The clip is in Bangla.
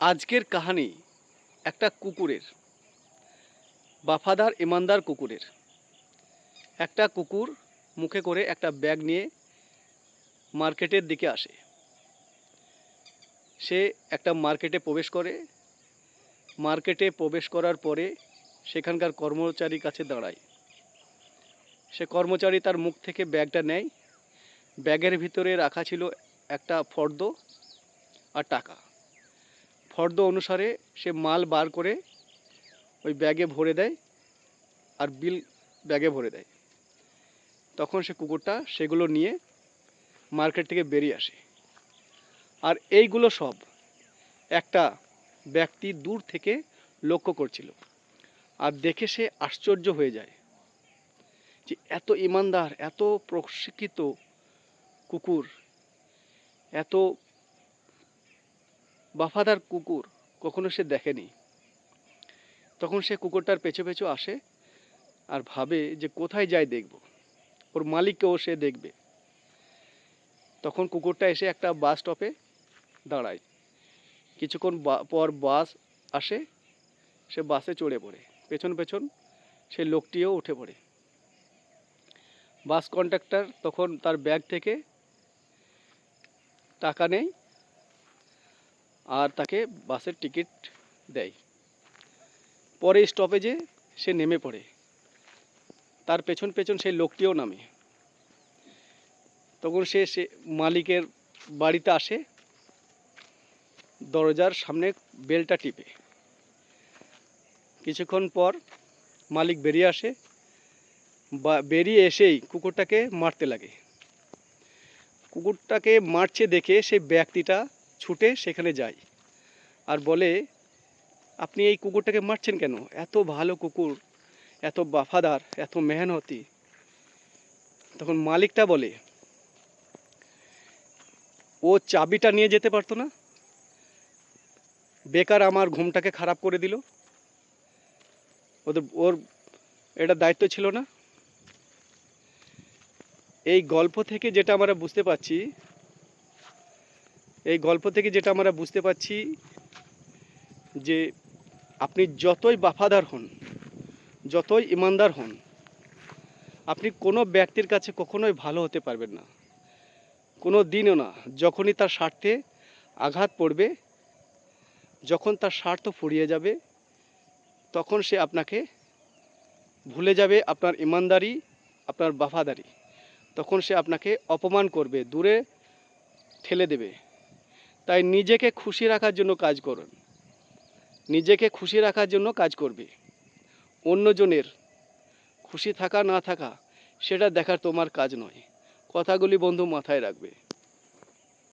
আজকের কাহানি একটা কুকুরের। বাফাদার, ইমানদার কুকুরের। একটা কুকুর মুখে করে একটা ব্যাগ নিয়ে মার্কেটের দিকে আসে। সে একটা মার্কেটে প্রবেশ করে। মার্কেটে প্রবেশ করার পরে সেখানকার কর্মচারীর কাছে দাঁড়ায়। সে কর্মচারী তার মুখ থেকে ব্যাগটা নেয়। ব্যাগের ভিতরে রাখা ছিল একটা ফর্দ আর টাকা। ফর্দ অনুসারে সে মাল বার করে ওই ব্যাগে ভরে দেয় আর বিল ব্যাগে ভরে দেয়। তখন সে কুকুরটা সেগুলো নিয়ে মার্কেট থেকে বেরিয়ে আসে। আর এইগুলো সব একটা ব্যক্তি দূর থেকে লক্ষ্য করছিল আর দেখে সে আশ্চর্য হয়ে যায় যে এত ইমানদার, এত প্রশিক্ষিত কুকুর, এত বাফাদার কুকুর কখনো সে দেখেনি। তখন সে কুকুরটার পেছু পেছু আসে আর ভাবে যে কোথায় যায় দেখব। ওর মালিককেও সে দেখবে। তখন কুকুরটা এসে একটা বাস স্টপে দাঁড়ায়। কিছুক্ষণ পর বাস আসে, সে বাসে চড়ে পড়ে। পেছন পেছন সে লোকটিও উঠে পড়ে। বাস কন্ট্রাক্টর তখন তার ব্যাগ থেকে টাকা নেয় আর তাকে বাসের টিকিট দেয়। পরে স্টপেজে সে নেমে পড়ে। তার পেছন পেছন সেই লোকটিও নামে। তখন সে সে মালিকের বাড়িতে আসে। দরজার সামনে বেলটা টিপে। কিছুক্ষণ পর মালিক বেরিয়ে আসে। বা বেরিয়ে এসেই কুকুরটাকে মারতে লাগে। কুকুরটাকে মারছে দেখে সেই ব্যক্তিটা ছুটে সেখানে যায় আর বলে, আপনি এই কুকুরটাকে মারছেন কেন? এত ভালো কুকুর, এত বাফাদার, এত মেহনতি। তখন মালিকটা বলে, ও চাবিটা নিয়ে যেতে পারতো না? বেকার আমার ঘুমটাকে খারাপ করে দিল। ওদের, ওর এটা দায়িত্ব ছিল না। এই গল্প থেকে যেটা আমরা বুঝতে পারছি এই গল্প থেকে যেটা আমরা বুঝতে পারছি যে আপনি যতই বাফাদার হন, যতই ইমানদার হন, আপনি কোনো ব্যক্তির কাছে কখনোই ভালো হতে পারবেন না। কোনো দিনও না, যখনই তার স্বার্থে আঘাত পড়বে, যখন তার স্বার্থ ফুরিয়ে যাবে, তখন সে আপনাকে ভুলে যাবে, আপনার ইমানদারি, আপনার বাফাদারি। তখন সে আপনাকে অপমান করবে, দূরে ঠেলে দেবে। তাই নিজেকে খুশি রাখার জন্য কাজ করুন। নিজেকে খুশি রাখার জন্য কাজ করবে। অন্যজনের খুশি থাকা না থাকা, সেটা দেখার তোমার কাজ নয়। কথাগুলি বন্ধু মাথায় রাখবে।